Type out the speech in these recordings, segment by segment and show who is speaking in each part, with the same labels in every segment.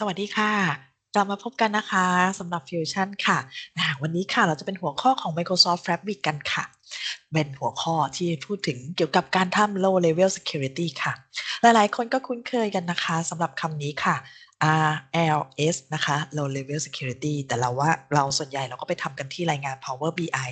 Speaker 1: สวัสดีค่ะ กลับมาพบกันนะคะสำหรับ Fusion ค่ะวันนี้ค่ะเราจะเป็นหัวข้อของ Microsoft Fabric กันค่ะ เป็นหัวข้อที่พูดถึงเกี่ยวกับการทำ low level security ค่ะ หลายๆ คนก็คุ้นเคยกันนะคะสำหรับคำนี้ค่ะ RLS นะคะ low level security แต่เราว่าเราส่วนใหญ่เราก็ไปทำกันที่รายงาน Power BI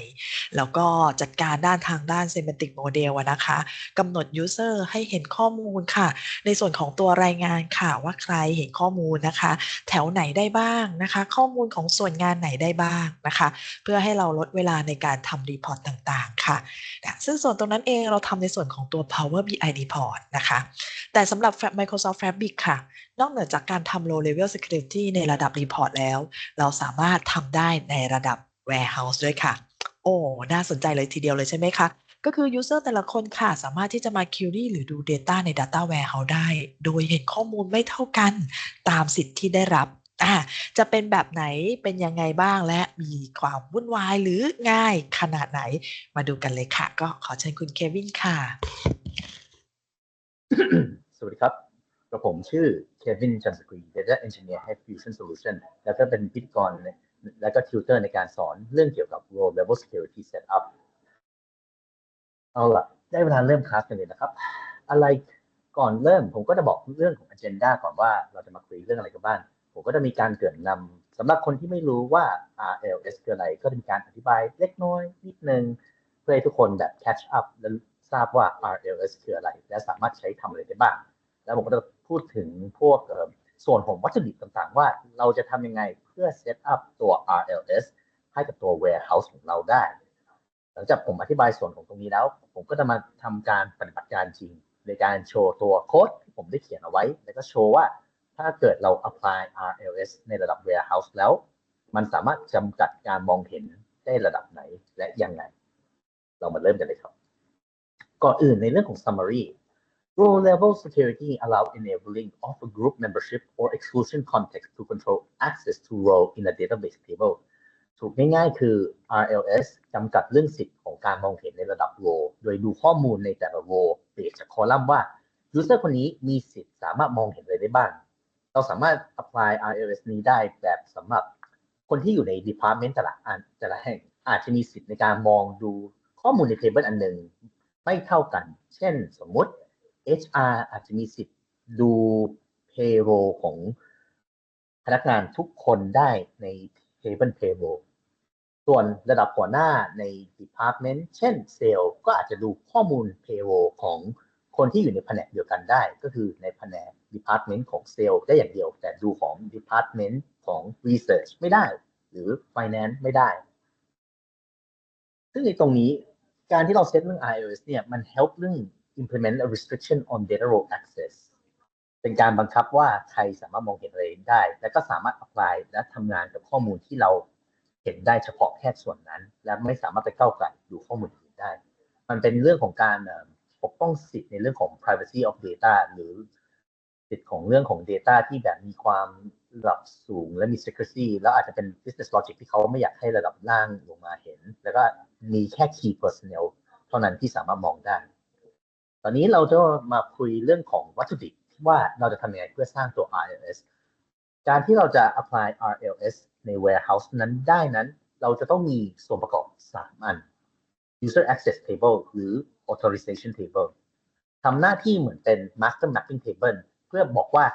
Speaker 1: แล้วก็จัดการด้านทางด้าน semantic model นะคะกำหนด user ให้เห็นข้อมูลค่ะ ในส่วนของตัวรายงานค่ะว่าใครเห็นข้อมูลนะคะ แถวไหนได้บ้างนะคะ ข้อมูลของส่วนงานไหนได้บ้างนะคะ เพื่อให้เราลดเวลาในการทำรีพอร์ตต่างๆ ค่ะ ซึ่งส่วนตรงนั้นเองเราทำในส่วนของตัว Power BI report นะคะ แต่สำหรับ Microsoft Fabric ค่ะ นอกเหนือจากการทำ low level security ในระดับ report แล้ว เราสามารถทำได้ในระดับ warehouse ด้วยค่ะ โอ้ น่าสนใจเลยทีเดียวเลยใช่ไหมคะ ก็คือ user แต่ละคนค่ะ สามารถที่จะมา query หรือดู data ใน data warehouse ได้ โดยเห็นข้อมูลไม่เท่ากันตามสิทธิ์ที่ได้รับอ่าจะเป็นแบบไหนเป็นยังไงบ้างและมีความวุ่นวายหรือง่ายขนาดไหนมาดูกันเลยค่ะ ก็ขอเชิญคุณเควินค่ะ
Speaker 2: สวัสดีครับกับผมชื่อ เควินจันสกรี Data Engineer Head Fusion Solution แล้วก็เป็นพิธีกรและก็ทิวเตอร์ในการสอนเรื่องเกี่ยวกับ Role Level Security Setup เอาล่ะ ได้เวลาเริ่มคลาสกันเลยนะครับ อะไรก่อนเริ่มผมก็จะบอกเรื่องของ Agenda ก่อนว่าเราจะมาคุยเรื่องอะไรกันบ้างผมก็จะมีการเกริ่นนำสำหรับคนที่ไม่รู้ว่า RLS คืออะไร ก็จะมีการอธิบายเล็กน้อยนิดนึง เพื่อให้ทุกคนแบบ catch up และทราบว่า RLS คืออะไร และสามารถใช้ทำอะไรได้บ้าง แล้วผมก็จะ พูดถึงพวกส่วนของวัตถุดิบต่างๆ ว่าเราจะทำยังไงเพื่อ set up ตัว RLS ให้กับตัว warehouse ของเราได้ หลังจากผมอธิบายส่วนของตรงนี้แล้ว ผมก็จะมาทำการปฏิบัติการจริง ในการโชว์ตัวโค้ดที่ผมได้เขียนเอาไว้ แล้วก็โชว์ว่าถ้าเกิดเรา apply RLS ในระดับ warehouse แล้ว มันสามารถจำกัดการมองเห็นได้ระดับไหนและยังไง เรามาเริ่มกันเลยครับ ก่อนอื่นในเรื่องของ summary Role level security allow enabling of a group membership or exclusion context to control access to role in a database table ถูกง่ายๆ คือ RLS จำกัดเรื่องสิทธิ์ของการมองเห็นในระดับ role โดยดูข้อมูลในแต่ละ role เปรียบจากคอลัมน์ว่า user คนนี้มีสิทธิ์สามารถมองเห็นอะไรได้บ้าง เราสามารถ apply RLS นี้ได้แบบสำหรับคนที่อยู่ใน department แต่ละอันแต่ละแห่งอาจจะมีสิทธิ์ในการมองดูข้อมูลใน table อันหนึ่งไม่เท่ากัน เช่นสมมติ HR อาจจะมีสิทธิ์ดู payroll ของพนักงานทุกคนได้ใน table payroll ส่วนระดับหัวหน้าใน department เช่น sale ก็อาจจะดูข้อมูล payroll ของคนที่อยู่ในแผนกเดียวกันได้ ก็คือในแผนก department ของ sale ได้อย่างเดียว แต่ดูของ department ของ research ไม่ได้ หรือ finance ไม่ได้ ซึ่งในตรงนี้การที่เราเซตเรื่อง iOS เนี่ยมัน help เรื่อง implement a restriction on data role access เป็นการบังคับว่าใครสามารถมองเห็นอะไรได้ และก็สามารถ apply และทำงานกับข้อมูลที่เราเห็นได้เฉพาะแค่ส่วนนั้น และไม่สามารถไปก้าวไกลดูข้อมูลอื่นได้ มันเป็นเรื่องของการปกป้องสิทธิ์ในเรื่องของ privacy of data หรือสิทธิ์ของเรื่องของ data ที่แบบมีความระดับสูงและมี secrecy แล้วอาจจะเป็น business logic ที่เขาไม่อยากให้ระดับล่างลงมาเห็น แล้วก็มีแค่ key personnel เท่านั้นที่สามารถมองได้ อนนี้เราจะมาคุยเรื่องของวัตถุดิบว่าเราจะทำยังไงเพื่อสร้างตัว RLS การที่เราจะ apply RLS ใน warehouse นั้นได้นั้น เราจะต้องมีส่วนประกอบ 3 อัน user access table หรือ authorization table ทำหน้าที่เหมือนเป็น master mapping table เพื่อบอกว่า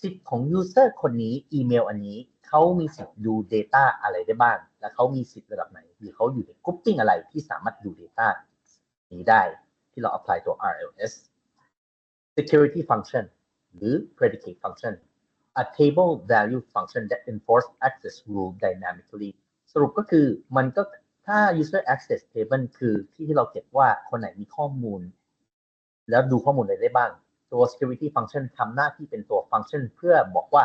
Speaker 2: สิทธิ์ของ user คนนี้อีเมลอันนี้เขามีสิทธิ์ดู data อะไรได้บ้าง และเขามีสิทธิ์ระดับไหน หรือเขาอยู่ใน grouping อะไรที่สามารถดู data นี้ได้ ที่เรา apply ตัว RLS security function หรือ predicate function a table value function that enforce access rule dynamically สรุปก็คือมันก็ถ้า user access table คือที่ที่เราเก็บว่าคนไหนมีข้อมูล แล้วดูข้อมูลอะไรได้บ้าง ตัว security function ทำหน้าที่เป็นตัว function เพื่อบอกว่า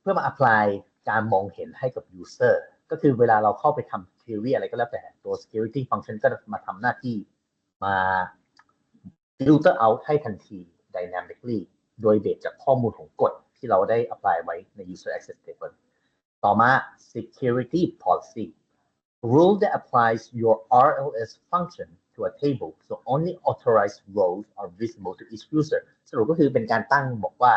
Speaker 2: เพื่อมา apply การมองเห็นให้กับ user ก็คือเวลาเราเข้าไปทำ query อะไรก็แล้วแต่ตัว security function ก็มาทำหน้าที่มา filter out ให้ทันที dynamically โดยเบสจากข้อมูลของกฎที่เราได้ apply ไว้ใน user access table ต่อมา security policy rule that applies your RLS function to a table so only authorized roles are visible to each user สรุปก็คือเป็นการตั้งบอกว่า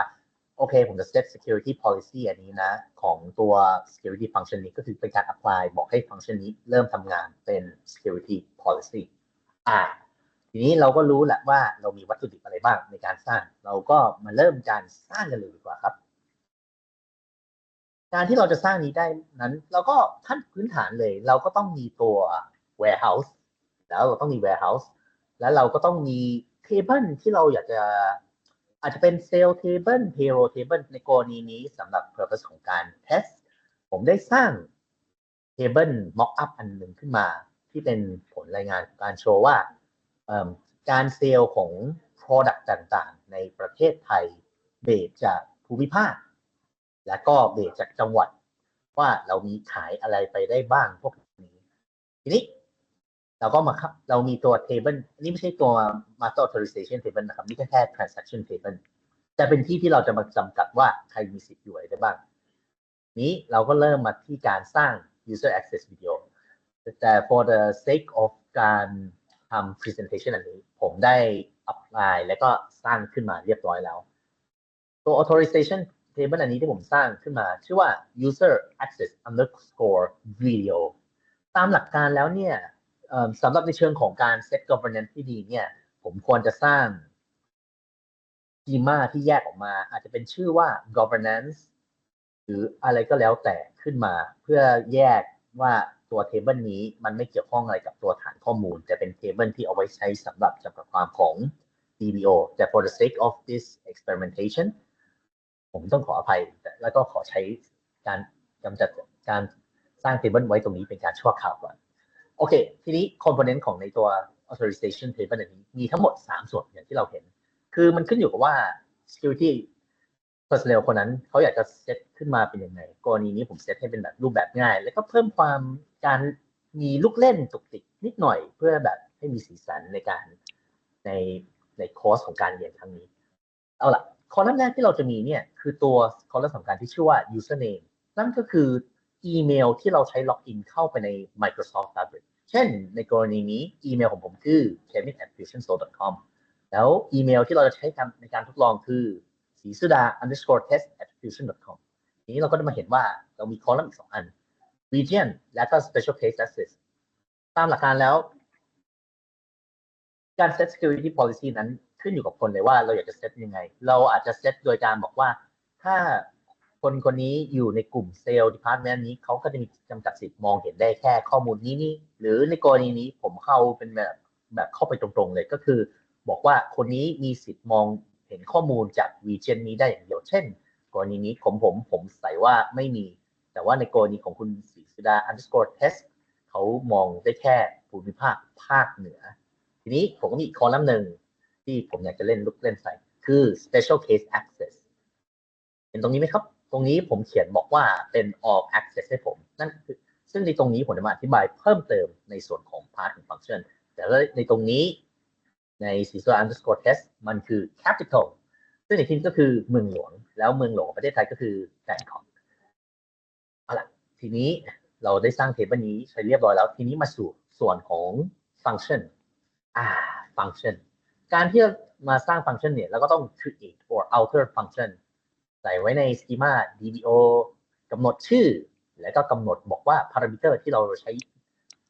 Speaker 2: โอเค ผมจะ set security policy อันนี้นะ ของตัว security function นี้ก็คือเป็นการ apply บอกให้ function นี้เริ่มทำงานเป็น security policy อ่า ทีนี้เราก็รู้แหละว่าเรามีวัตถุดิบอะไรบ้างในการสร้าง เราก็มาเริ่มการสร้างกันเลยดีกว่าครับ การที่เราจะสร้างนี้ได้นั้น เราก็ขั้นพื้นฐานเลย เราก็ต้องมีตัว warehouse แล้วเราต้องมี warehouse แล้วเราก็ต้องมี table ที่เราอยากจะอาจจะเป็น sale table payroll table ในกรณีนี้สำหรับ purpose ของการ test ผมได้สร้าง table mock up อันหนึ่งขึ้นมา ที่เป็นผลรายงานการโชว์ว่า การเซลล์ของ product ต่างๆ ในประเทศไทยเบสจากภูมิภาค และก็เบสจากจังหวัด ว่าเรามีขายอะไรไปได้บ้างพวกนี้ ทีนี้เราก็มาครับเรามีตัว table นี้ไม่ใช่ตัว master authorization table นะครับ นี่แค่แค่ transaction table แต่เป็นที่ที่เราจะมาจำกัดว่าใครมีสิทธิ์อยู่อะไรได้บ้าง นี้เราก็เริ่มมาที่การสร้าง user access video แต่ for the sake of การ ทำ presentation อันนี้ ผมได้ apply แล้วก็สร้างขึ้นมาเรียบร้อยแล้ว ตัว authorization table อันนี้ที่ผมสร้างขึ้นมา ชื่อว่า user access underscore video ตามหลักการแล้วเนี่ยสำหรับในเชิงของการ set governance ที่ดีเนี่ย ผมควรจะสร้าง schema ที่แยกออกมา อาจจะเป็นชื่อว่า governance หรืออะไรก็แล้วแต่ขึ้นมา เพื่อแยกว่า ตัว table นี้มันไม่เกี่ยวข้องอะไรกับตัวฐานข้อมูล แต่เป็น table ที่เอาไว้ใช้สำหรับจำกัดความของ DBO แต่ for the sake of this experimentation ผมต้องขออภัยแแล้วก็ขอใช้การกำจัดการสร้าง table ไว้ตรงนี้เป็นการชั่วคราวก่อน โอเค ทีนี้ component ของในตัว authorization table อันนี้มีทั้งหมด 3 ส่วนอย่างที่เราเห็น คือมันขึ้นอยู่กับว่า security personnel คนนั้นเขาอยากจะเซตขึ้นมาเป็นยังไง กรณีนี้ผมเซตให้เป็นแบบรูปแบบง่าย แล้วก็เพิ่มความ การมีลูกเล่นตุกติกนิดหน่อยเพื่อแบบให้มีสีสันในการในในคอร์สของการเรียนครั้งนี้ เอาล่ะคอลัมน์แรกที่เราจะมีเนี่ยคือตัวคอลัมน์สำคัญที่ชื่อว่า username นั่นก็คืออีเมลที่เราใช้ล็อกอินเข้าไปใน Microsoft Fabric เช่น ในกรณีนี้อีเมลของผมคือ kevin@fusionsoul.com แล้วอีเมลที่เราจะใช้ในการทดลองคือสีสุดา underscore test at fusion.com ทีนี้เราก็จะมาเห็นว่าเรามีคอลัมน์อีกสองอัน region และก็ special case access ตามหลักการแล้ว การ set security policy นั้นขึ้นอยู่กับคนเลยว่าเราอยากจะ set ยังไง เราอาจจะ set โดยการบอกว่าถ้าคนคนนี้อยู่ในกลุ่มเซลล์ department นี้เขาก็จะมีจำกัดสิทธิ์มองเห็นได้แค่ข้อมูลนี้นี่หรือในกรณีนี้ผมเข้าเป็นแบบแบบเข้าไปตรงๆเลยก็คือ บอกว่าคนนี้มีสิทธิ์มองเห็นข้อมูลจาก region นี้ได้อย่างเดียวเช่น กรณีนี้ของผมผมใส่ว่าไม่มี แต่ว่าในกรณีของคุณศรีสุดา underscore test เขามองได้แค่ภูมิภาคภาคเหนือ ทีนี้ผมก็มีอีกคอลัมน์หนึ่งที่ผมอยากจะเล่นลุกเล่นใส่คือ special case access เห็นตรงนี้ไหมครับ ตรงนี้ผมเขียนบอกว่าเป็น all access ให้ผม นั่นคือซึ่งในตรงนี้ผมจะมาอธิบายเพิ่มเติมในส่วนของ part ของ function แต่ในตรงนี้ใน c i s o underscore test มันคือ capital ซึ่งในที่นี้ก็คือเมืองหลวง แล้วเมืองหลวงของประเทศไทยก็คือแบงคอกเอาล่ะ ทีนี้เราได้สร้างเทเบิลนี้ใช้เรียบร้อยแล้ว ทีนี้มาสู่ส่วนของ function อ่า function การที่จะมาสร้างฟังก์ชันเนี่ยเราก็ต้อง create or alter function ใส่ไว้ใน schema DBO กำหนดชื่อ แล้วก็กำหนดบอกว่า parameter ที่เราใช้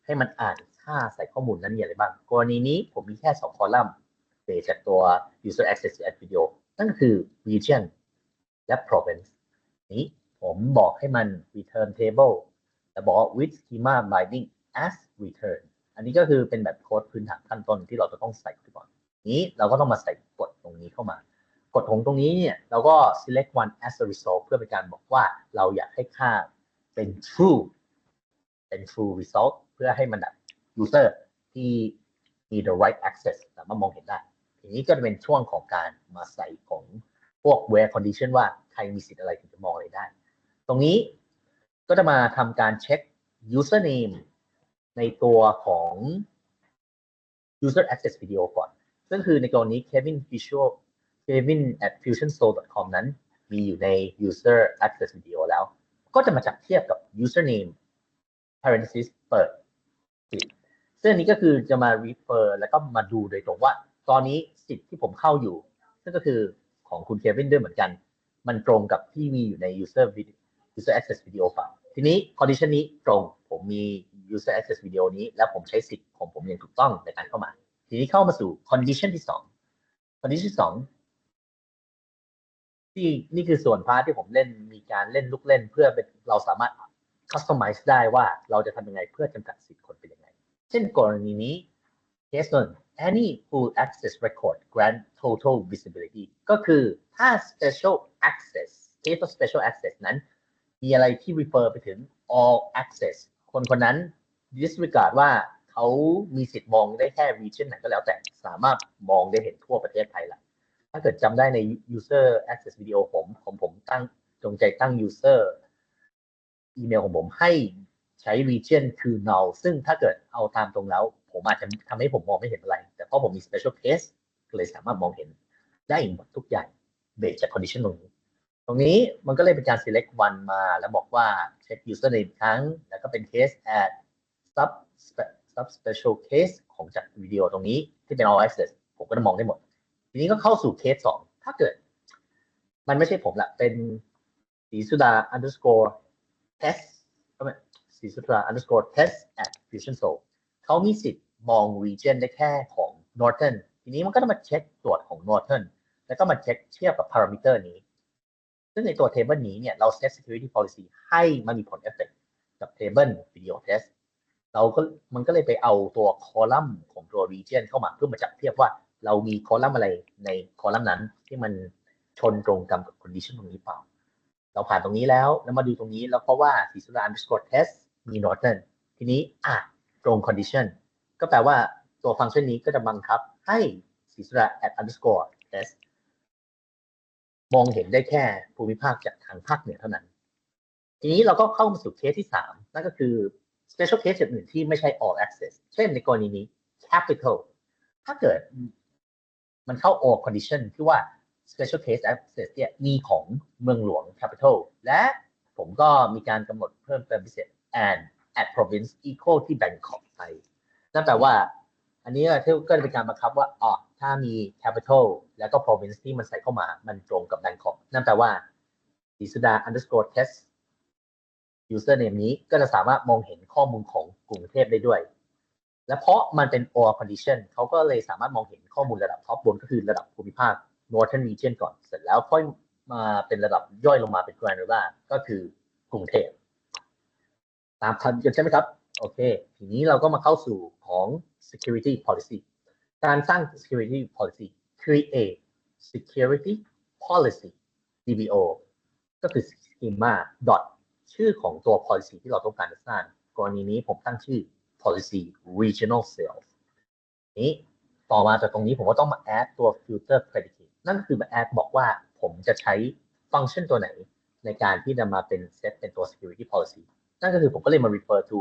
Speaker 2: ให้มันอ่านค่าใส่ข้อมูลนั้นมีอะไรบ้าง กรณีนี้ผมมีแค่2คอลัมน์เบสจากตัว user access to ad video นั่นคือ region และ province นี้ ผมบอกให้มัน return table และบอกว่า with schema binding as return อันนี้ก็คือเป็นแบบโค้ดพื้นฐานขั้นต้นที่เราจะต้องใส่ก่อน นี้เราก็ต้องมาใส่กฎตรงนี้เข้ามากฎของตรงนี้เนี่ยเราก็ select one as a result เพื่อเป็นการบอกว่าเราอยากให้ค่าเป็น true เป็น true result เพื่อให้มันแบบ user ที่มี the right access สามารถมองเห็นได้ ทีนี้ก็จะเป็นช่วงของการมาใส่ของพวก where condition ว่าใครมีสิทธิ์อะไรถึงจะมองอะไรได้ ตรงนี้ก็จะมาทำการเช็ค username ในตัวของ user access video ก่อน ซึ่งคือในกรณี Kevin Visual Kevin at fusionsoul.com นั้น มีอยู่ใน user access video แล้ว ก็จะมาจับเทียบกับ username parenthesis เปิดปิดซึ่งอันนี้ก็คือจะมา refer แล้วก็มาดูโดยตรงว่า ตอนนี้สิทธิ์ที่ผมเข้าอยู่ ซึ่งก็คือของคุณเควินด้วยเหมือนกัน มันตรงกับที่มีอยู่ใน user video user access video ฝั่งทีนี้ condition นี้ตรงผมมี user access video นี้ แล้วผมใช้สิทธิ์ของผมอย่างถูกต้องในการเข้ามา ทีนี้เข้ามาสู่ condition ที่สอง condition ที่สองที่นี่คือส่วนพาร์ทที่ผมเล่นมีการเล่นลูกเล่น เพื่อเป็นเราสามารถ customize ได้ว่าเราจะทำยังไงเพื่อจำกัดสิทธิ์คนเป็นยังไง เช่นกรณีนี้ case น any full access record grant total visibility ก็คือถ้า special access case of special access นั้น มีอะไรที่ refer ไปถึง all access คนคนนั้น disregard ว่าเขามีสิทธิ์มองได้แค่ region ไหนก็แล้วแต่สามารถมองได้เห็นทั่วประเทศไทยละถ้าเกิดจำได้ใน user access video ผมผมผมตั้งจงใจตั้ง user อีเมลของผมให้ใช้ region คือ null ซึ่งถ้าเกิดเอาตามตรงแล้ว ผมอาจจะทำให้ผมมองไม่เห็นอะไร แต่เพราะผมมี special case เลยสามารถมองเห็นได้หมดทุกอย่างเบสจาก condition ตรงนี้ รงนี้มันก็เลยเป็นการ select one มา แล้วบอกว่าเช็ค username ครั้ง แล้วก็เป็น case add sub sub special case ของจากวิดีโอตรงนี้ที่เป็น all access ผมก็จะมองได้หมด ทีนี้ก็เข้าสู่เคสสองถ้าเกิด มันไม่ใช่ผมละเป็นสีสุดา underscore test ก็ไม่สีสุดา underscore test at fusion soul เขามีสิทธิ์มอง region ได้แค่ของ northern ทีนี้มันก็ต้องมาเช็คตรวจของ northern แล้วก็มาเช็คเทียบกับ parameter นี้ ซึ่งในตัว table นี้เนี่ยเรา set security policy ให้มันมีผลเอฟเฟกกับ table video test เราก็มันก็เลยไปเอาตัวคอลัมน์ของตัว region เข้ามาเพื่อมาจับเทียบว่าเรามีคอลัมน์อะไรในคอลัมน์นั้นที่มันชนตรงกับ condition ตรงนี้เปล่า เราผ่านตรงนี้แล้วแล้วมาดูตรงนี้แล้วเพราะว่าสีสุดา underscore test มี northern ทีนี้อะตรง condition ก็แปลว่าตัวฟังก์ชันนี้ก็จะบังคับให้สีสุดา at underscore test มองเห็นได้แค่ภูมิภาคจากทางภาคเหนือเท่านั้น ทีนี้เราก็เข้ามาสู่เคสที่3นั่นก็คือ special case อื่นที่ไม่ใช่ all access เช่นในกรณีนี้ capital ถ้าเกิดมันเข้า all condition ที่ว่า special case access เนี่ยมีของเมืองหลวง capital และผมก็มีการกำหนดเพิ่มเติมพิเศษ and at province equal ที่ Bangkok ไปนั่นแปลว่า อันนี้ก็จะเป็นการบังคับว่าอ๋อถ้ามี capital แล้วก็ province ที่มันใส่เข้ามา มันตรงกับ Bangkok นั่นแปลว่าดิสดา underscore test username นี้ก็จะสามารถมองเห็นข้อมูลของกรุงเทพได้ด้วย และเพราะมันเป็น all condition เขาก็เลยสามารถมองเห็นข้อมูลระดับท็อปบนก็คือระดับภูมิภาค northern region ก่อน เสร็จแล้วค่อยมาเป็นระดับย่อยลงมาเป็น granular ก็คือกรุงเทพตามทันกันใช่ไหมครับ โอเค ทีนี้เราก็มาเข้าสู่ของ security policy การสร้าง security policy create security policy DBO ก็คือ schema dot ชื่อของตัว policy ที่เราต้องการจะสร้าง กรณีนี้ผมตั้งชื่อ policy regional sales นี้ต่อมาจากตรงนี้ผมก็ต้องมา add ตัว filter predicate นั่นก็คือมา add บอกว่าผมจะใช้ฟังก์ชันตัวไหนในการที่จะมาเป็นเซตเป็นตัว security policy นั่นก็คือผมก็เลยมา refer to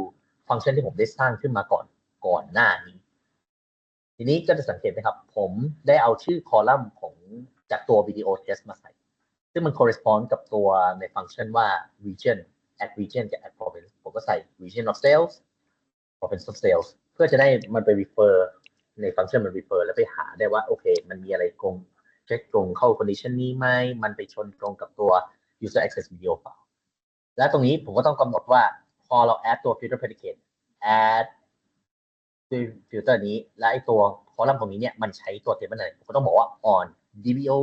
Speaker 2: ฟังก์ชันที่ผมได้สร้างขึ้นมาก่อนก่อนหน้านี้ ทีนี้ก็จะสังเกตนะครับ ผมได้เอาชื่อคอลัมน์ของจากตัว video test มาใส่ ซึ่งมัน correspond กับตัวในฟังก์ชันว่า region at region กับ at province ผมก็ใส่ region of sales province of sales เพื่อจะได้มันไป refer ในฟังก์ชันมัน refer แล้วไปหาได้ว่า โอเค มันมีอะไรตรงเช็คตรงเข้า condition นี้ไหมมันไปชนตรงกับตัว user access video เปล่าและตรงนี้ผมก็ต้องกำหนดว่า พอเรา add ตัว filter predicate add ด้วย filter นี้ และไอตัวคอลัมน์ตรงนี้เนี่ยมันใช้ตัวเทปอะไรผมก็ต้องบอกว่า on DVO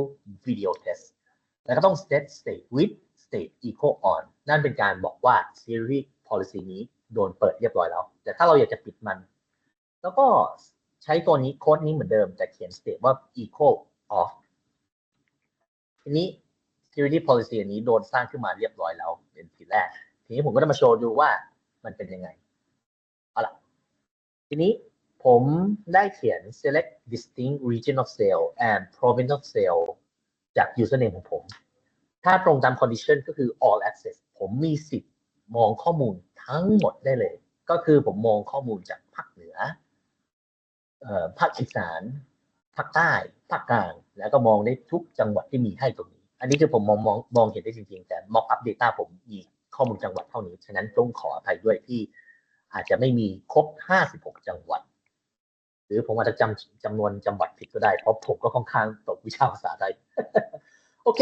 Speaker 2: video test แล้วก็ต้อง set state with state equal on นั่นเป็นการบอกว่า series policy นี้โดนเปิดเรียบร้อยแล้ว แต่ถ้าเราอยากจะปิดมัน แล้วก็ใช้ตัวนี้โค้ดนี้เหมือนเดิม แต่เขียน state ว่า equal off ทีนี้ security policy อันนี้โดนสร้างขึ้นมาเรียบร้อยแล้วเป็นทีแรก ทีนี้ผมก็จะมาโชว์ดูว่ามันเป็นยังไง เอาล่ะ ทีนี้ผมได้เขียน select distinct region of sale and province of sale จาก username ของผม ถ้าตรงตาม condition ก็คือ all access ผมมีสิทธิ์มองข้อมูลทั้งหมดได้เลย ก็คือผมมองข้อมูลจากภาคเหนือภาคอีสานภาคใต้ภาคกลาง แล้วก็มองได้ทุกจังหวัดที่มีให้ตรงนี้ อันนี้คือผมมองมองมองเห็นได้จริงๆ แต่ mock up data ผมมี ข้อมูลจังหวัดเท่านี้ ฉะนั้นต้องขออภัยด้วยที่อาจจะไม่มีครบ 56 จังหวัด หรือผมอาจจะจำจำนวนจังหวัดผิดก็ได้ เพราะผมก็ค่อนข้างตกวิชาภาษาไทย โอเค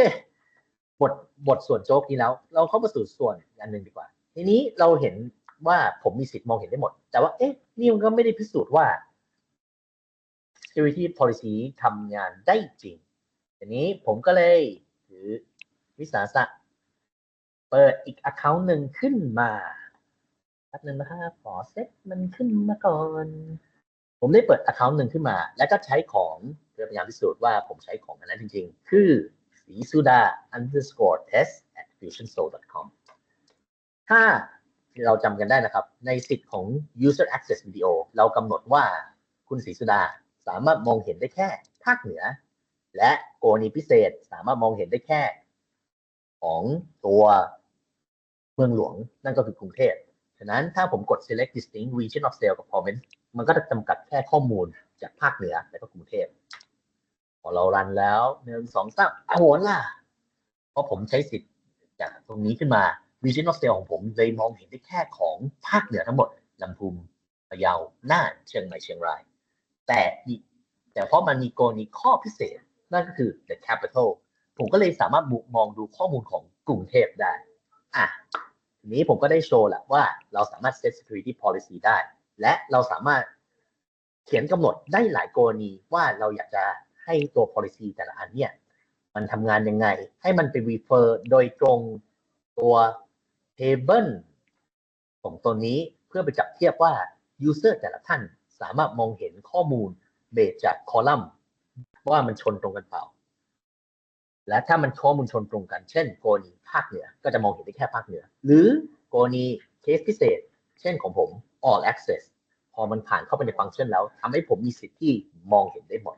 Speaker 2: บทบทส่วนโจ๊กนี้แล้ว เราเข้ามาสู่ส่วนอันหนึ่งดีกว่า ทีนี้เราเห็นว่าผมมีสิทธิ์มองเห็นได้หมด แต่ว่า เอ๊ะ นี่มันก็ไม่ได้พิสูจน์ว่า security policy ทำงานได้จริงทีนี้ผมก็เลยถือวิสาสะ เปิดอีก account หนึ่งขึ้นมาแป๊บนึงนะครับขอเซตมันขึ้นมาก่อน ผมได้เปิด account หนึ่งขึ้นมา แล้วก็ใช้ของเพื่อพยายามพิสูจน์ว่าผมใช้ของอันนั้นจริง ๆ คือสีสุดา underscore test at fusionsoul.com ถ้าเราจำกันได้นะครับ ในสิทธิ์ของ user access video เรากำหนดว่าคุณศรีสุดาสามารถมองเห็นได้แค่ภาคเหนือ และกรณีพิเศษสามารถมองเห็นได้แค่ของตัว เมืองหลวงนั่นก็คือกรุงเทพฉะนั้นถ้าผมกด select distinct region of sale กับ province มันก็จะจำกัดแค่ข้อมูลจากภาคเหนือและก็กรุงเทพพอเรารันแล้วหนึ่งสองสามโหนล่ะ เพราะผมใช้สิทธิ์จากตรงนี้ขึ้นมา region of sale ของผมเลยมองเห็นได้แค่ของภาคเหนือทั้งหมดลำพูนพะเยาน่านเชียงใหม่เชียงราย แต่แต่เพราะมันมีกรณีข้อพิเศษนั่นก็คือ the capital ผมก็เลยสามารถมองดูข้อมูลของกรุงเทพได้ อะทีนี้ผมก็ได้โชว์แหละว่าเราสามารถ set security policy ได้ และเราสามารถเขียนกำหนดได้หลายกรณีว่าเราอยากจะให้ตัว policy แต่ละอันเนี่ย มันทำงานยังไง ให้มันไป refer โดยตรงตัว table ของตัวนี้เพื่อไปจับเทียบว่า user แต่ละท่านสามารถมองเห็นข้อมูลเบสจากคอลัมน์ว่ามันชนตรงกันเปล่า และถ้ามันข้อมูลชนตรงกัน เช่นกรณีภาคเหนือ ก็จะมองเห็นได้แค่ภาคเหนือ หรือกรณีเคสพิเศษ เช่นของผม all access พอมันผ่านเข้าไปในฟังก์ชันแล้วทำให้ผมมีสิทธิ์ที่มองเห็นได้หมด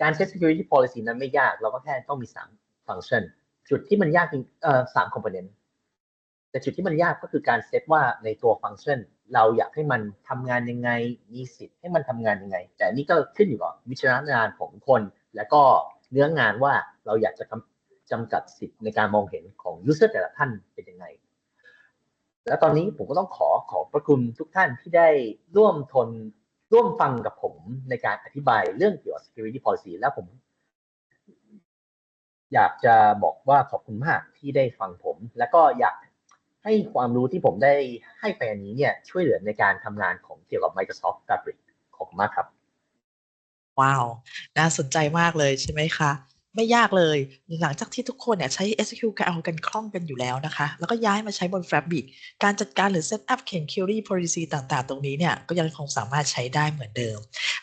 Speaker 2: การ set security policy นั้นไม่ยาก เราก็แค่ต้องมี3ฟังก์ชัน จุดที่มันยากจริงเอ่อสาม component แต่จุดที่มันยากก็คือการเซตว่าในตัวฟังก์ชัน เราอยากให้มันทำงานยังไง มีสิทธิ์ให้มันทำงานยังไง แต่นี่ก็ขึ้นอยู่กับวิจารณญาณของคน แล้วก็ เนื้องานว่าเราอยากจะจำกัดสิทธิ์ในการมองเห็นของ user แต่ละท่านเป็นยังไง แล้วตอนนี้ผมก็ต้องขอขอบพระคุณทุกท่านที่ได้ร่วมทนร่วมฟังกับผมในการอธิบายเรื่องเกี่ยวกับ security policy แล้วผม อยากจะบอกว่าขอบคุณมากที่ได้ฟังผม แล้วก็อยากให้ความรู้ที่ผมได้ให้ไปอันนี้เนี่ยช่วยเหลือในการทำงานของเกี่ยวกับ Microsoft Fabric ขอบคุณมากครับ
Speaker 1: ว้าวน่าสนใจมากเลยใช่ไหมคะไม่ยากเลย หลังจากที่ทุกคนเนี่ยใช้ SQL กันคล่องกันอยู่แล้วนะคะ แล้วก็ย้ายมาใช้บน Fabric การจัดการหรือ Set up เขียน Query Policy ต่างๆ ตรงนี้เนี่ย ก็ยังคงสามารถใช้ได้เหมือนเดิม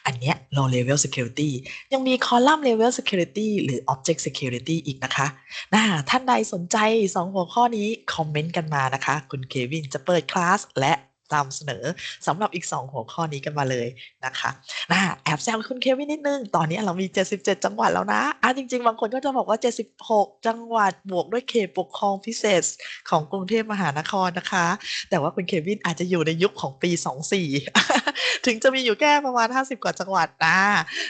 Speaker 1: อันเนี้ย Low Level Security ยังมี Column Level Security หรือ Object Security อีกนะคะนะท่านใดสนใจ 2 หัวข้อนี้ คอมเมนต์กันมานะคะ คุณเควินจะเปิดคลาสและ ตามเสนอสำหรับอีก 2 หัวข้อนี้กันมาเลยนะคะนะแอบแซวคุณเควินนิดนึง ตอนนี้เรามี 77 จังหวัดแล้วนะอะจริง ๆ บางคนก็จะบอกว่า 76 จังหวัดบวกด้วยเขตปกครองพิเศษของกรุงเทพมหานครนะคะ แต่ว่าคุณเควินอาจจะอยู่ในยุคของปี 24 ถึงจะมีอยู่แค่ประมาณ 50 กว่าจังหวัดนะ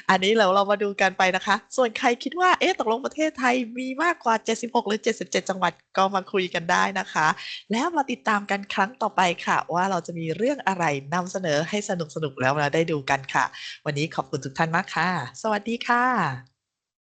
Speaker 1: อันนี้เราเรามาดูกันไปนะคะ ส่วนใครคิดว่าเอ๊ะตกลงประเทศไทยมีมากกว่า 76 หรือ 77 จังหวัดก็มาคุยกันได้นะคะ แล้วมาติดตามกันครั้งต่อไปค่ะว่าเราจะมีเรื่องอะไรนำเสนอให้สนุกสนุกแล้วเราได้ดูกันค่ะ วันนี้ขอบคุณทุกท่านมากค่ะ สวัสดีค่ะ